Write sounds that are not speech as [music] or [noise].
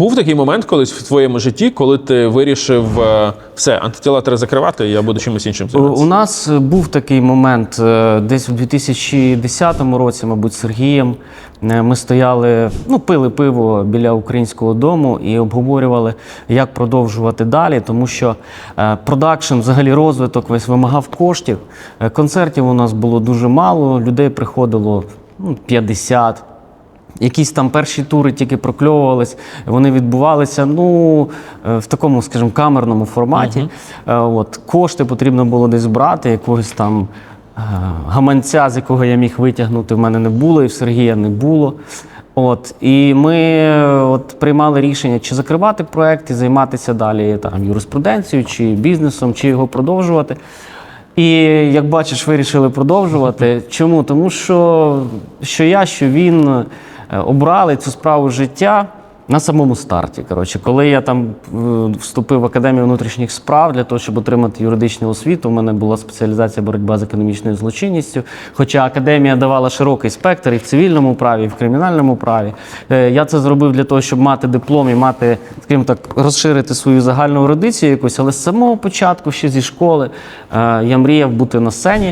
був такий момент колись в твоєму житті, коли ти вирішив е, все, антитіла треба закривати, я буду чимось іншим У нас е, був такий момент е, десь у 2010 році, мабуть, з Сергієм. Ми стояли, ну, пили пиво біля українського дому і обговорювали, як продовжувати далі, тому що продакшн, взагалі розвиток весь вимагав коштів. Концертів у нас було дуже мало, людей приходило ну, 50. Якісь там перші тури тільки прокльовувались, вони відбувалися ну, е, в такому, скажімо, камерному форматі. Е, От, кошти потрібно було десь брати, якогось там е, гаманця, з якого я міг витягнути, в мене не було, і в Сергія не було. От, і ми от, приймали рішення, чи закривати проект і займатися далі там, юриспруденцією, чи бізнесом, чи його продовжувати. І як бачиш, вирішили продовжувати. [laughs] Чому? Тому що, що я, що він обрали цю справу життя на самому старті. Коротше, коли я там е, вступив в академію внутрішніх справ для того, щоб отримати юридичну освіту, у мене була спеціалізація боротьба з економічною злочинністю. Хоча академія давала широкий спектр і в цивільному праві, і в кримінальному праві. Е, Я це зробив для того, щоб мати диплом і мати, скажімо так, розширити свою загальну ерудицію якусь, але з самого початку, ще зі школи, е, я мріяв бути на сцені.